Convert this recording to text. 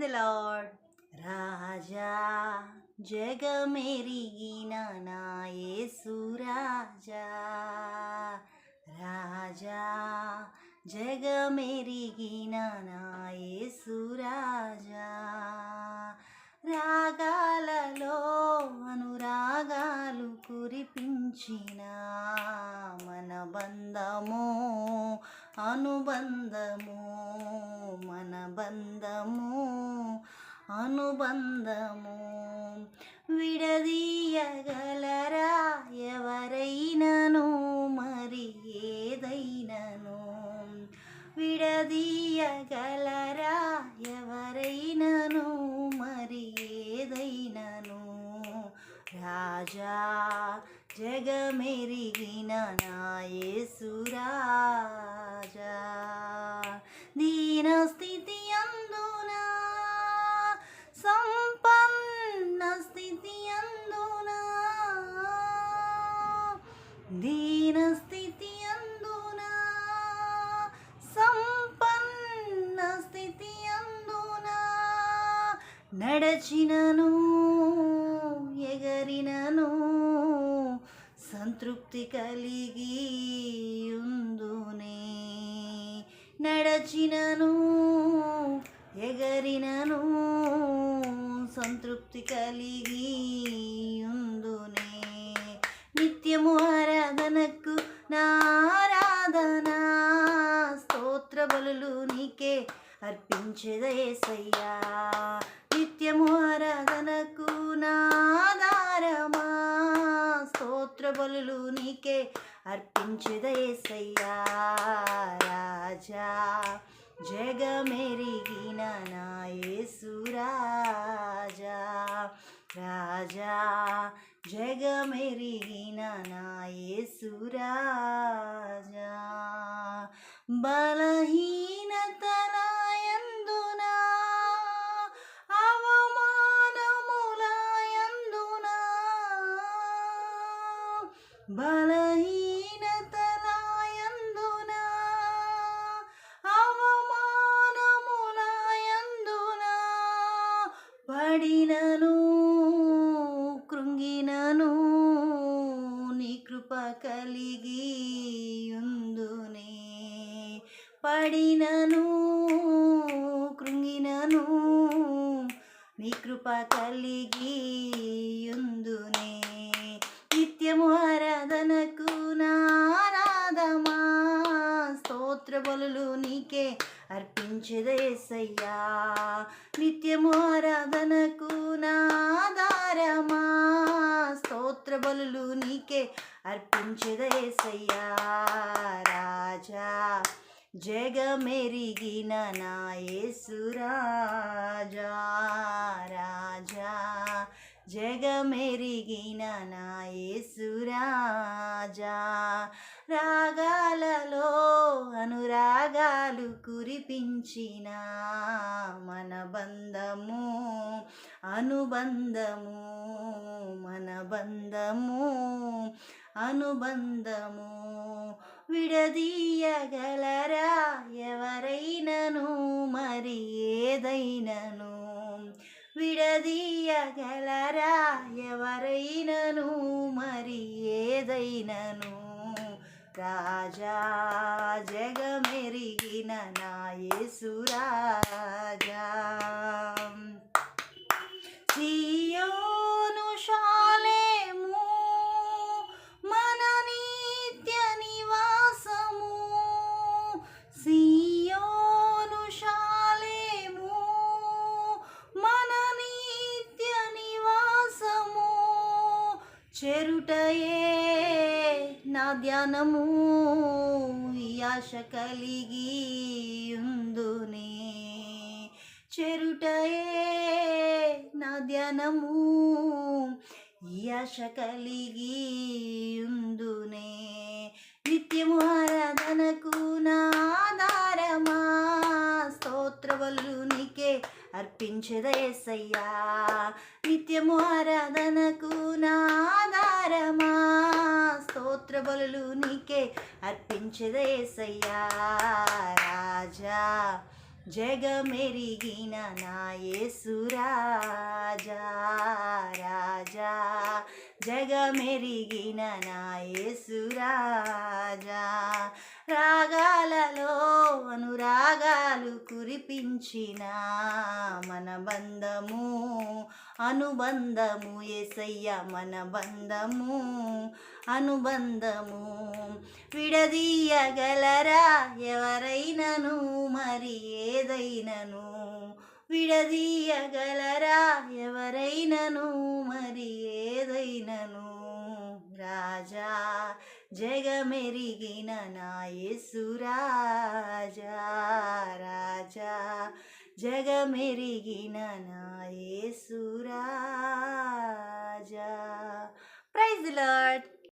The lord రాజా జగమెరిగిన నాయే యేసు రాజా. జగమెరిగిన నా యేసు రాగాలలో అనురాగాలు కురిపించిన మన బంధము అనుబంధము మన బంధము. అనుబంధము విడదీయగలరా? ఎవరైనను మరి ఏదైనను? విడదీయగలరా? నడచినను ఎగరినను సంతృప్తి కలిగి ఉందునే నడచినను ఎగరినను సంతృప్తి కలిగి ఉందునే నిత్యము ఆరాధనకు నా ఆరాధన స్తోత్ర బలులు నీకే అర్పించదేసయ్యా నిత్యము ఆరాధనకు నాదారమా స్తోత్ర బలులు నీకే అర్పించదేసయ్యా రాజా జగమెరిగిన నాయసురాజా రాజా. జగమెరిగిన నాయసురాజా యేసు కృప కలిగి ఉందునే పడినను కృంగినను నీ కృప కలిగి ఉందునే నిత్యము ఆరాధనకు నారాధమా స్తోత్ర బలులు నీకే అర్పించదేసయ్యా నిత్యము ఆరాధనకు నాదారమా. స్తోత్ర బలులు నీకే అర్పించదేసయ్యా రాజా. జగమెరిగిన నాయసురాజా రాజా జగమెరిగిన నాయసురాజా రాగాలలో అనురాగాలు కురిపించిన మన బంధము అనుబంధము మన బంధము. అనుబంధము విడదీయగలరా? ఎవరైనను మరి ఏదైనను? విడదీయగలరా? ఎవరైనను మరి ఏదైనను? రాజా జగమెరిగిన నా చెరుటయే నా ధ్యానము. ఆశ కలిగి ఉందునే చెరుటయే నా ధ్యానము. ఆశ కలిగి ఉందునే నిత్యము ఆరాధనకు నా ఆధారమా స్తోత్రవల్లు నీకే అర్పించదేసయ్యా నిత్యము ఆరాధనకు నాధారమా స్తోత్ర బలులు నీకే అర్పించదేసయ్యా రాజా జగమెరిగిన నాయసురాజా రాజా. జగమెరిగిన నాయసురాజా అనురాగాలు కురిపించిన మన బంధము అనుబంధము ఎసయ్య మన బంధము అనుబంధము. విడదీయగలరా ఎవరైనను మరి ఏదైనను? విడదీయగలరా ఎవరైనను మరి ఏదైనను? రాజా జగమెరిగిన నా రాజా జగమెరిగిన నా యేసు రాజా ప్రైజ్ లార్డ్